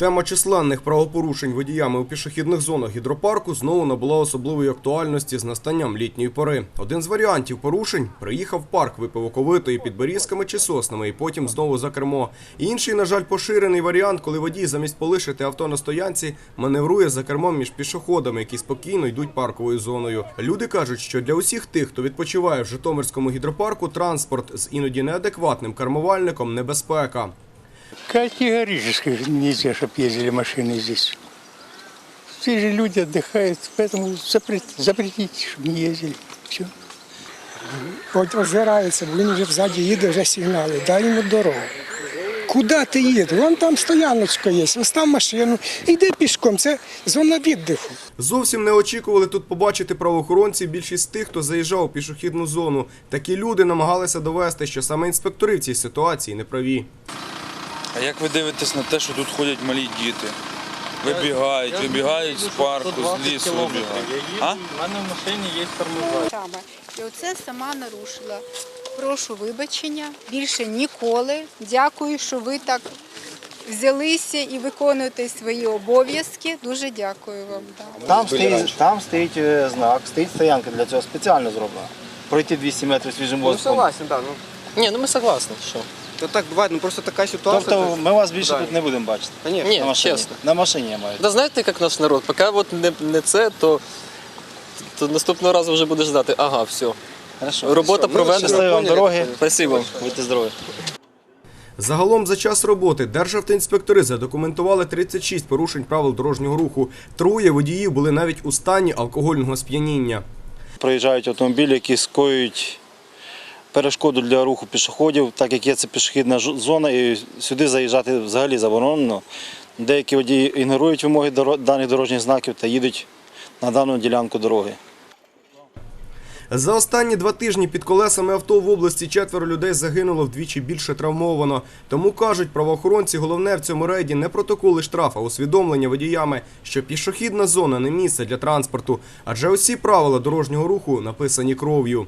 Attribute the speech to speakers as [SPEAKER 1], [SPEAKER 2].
[SPEAKER 1] Тема численних правопорушень водіями у пішохідних зонах гідропарку знову набула особливої актуальності з настанням літньої пори. Один з варіантів порушень приїхав парк, випив оковитої під берізками чи соснами, і потім знову за кермо. Інший, на жаль, поширений варіант, коли водій замість полишити авто на стоянці, маневрує за кермом між пішоходами, які спокійно йдуть парковою зоною. Люди кажуть, що для усіх тих, хто відпочиває в Житомирському гідропарку, транспорт з іноді неадекватним кермувальником небезпека.
[SPEAKER 2] Категорически нельзя, чтобы ездили машины здесь. Здесь же люди отдыхают, поэтому запрет- запретить, чтобы не ездили. Все.
[SPEAKER 3] От озирається, бо він вже взаді їде, вже сигнали, дай йому дорогу. Куди ти їдеш? Вон там стояночка є, остав машину, йди пішком, це зона віддиху.
[SPEAKER 1] Зовсім не очікували тут побачити правоохоронці більшість тих, хто заїжджав у пішохідну зону. Такі люди намагалися довести, що саме інспектори в цій ситуації не праві.
[SPEAKER 4] А як ви дивитесь на те, що тут ходять малі діти? Вибігають, вибігають з парку, з лісу вибігають. А?
[SPEAKER 5] У мене в машині є тормоза.
[SPEAKER 6] І оце сама нарушила. Прошу вибачення. Більше ніколи. Дякую, що ви так взялися і виконуєте свої обов'язки. Дуже дякую вам. да.
[SPEAKER 7] Там стоїть, там стоїть е, знак, стоїть стоянка для цього спеціально зроблена. Пройти 200 метрів свіжим
[SPEAKER 5] Ну
[SPEAKER 7] воздухом.
[SPEAKER 5] согласен, да. Ну,
[SPEAKER 8] Ні, ну ми согласні, що.
[SPEAKER 5] То так буває, ну просто така ситуація.
[SPEAKER 7] Тобто ми вас більше тут не будемо бачити.
[SPEAKER 5] Конечно.
[SPEAKER 8] Ні,
[SPEAKER 7] на машині.
[SPEAKER 8] чесно.
[SPEAKER 7] На машині я маю.
[SPEAKER 8] Да знаєте, як наш народ, поки от не, не це, то, то наступного разу вже будеш знати, ага, все.
[SPEAKER 7] Хорошо.
[SPEAKER 8] Робота проведена.
[SPEAKER 7] Щасливої вам дороги.
[SPEAKER 8] Спасибо.
[SPEAKER 7] Будьте здорові.
[SPEAKER 1] Загалом за час роботи державтоінспектори задокументували 36 порушень правил дорожнього руху. Троє водіїв були навіть у стані алкогольного сп'яніння.
[SPEAKER 7] Проїжджають автомобілі, які скоюють перешкоду для руху пішоходів, так як є це пішохідна зона, і сюди заїжджати взагалі заборонено. Деякі водії ігнорують вимоги даних дорожніх знаків та їдуть на дану ділянку дороги.
[SPEAKER 1] За останні два тижні під колесами авто в області четверо людей загинуло вдвічі більше травмовано. Тому кажуть правоохоронці, головне в цьому рейді не протоколи штраф, а усвідомлення водіями, що пішохідна зона не місце для транспорту, адже усі правила дорожнього руху написані кров'ю.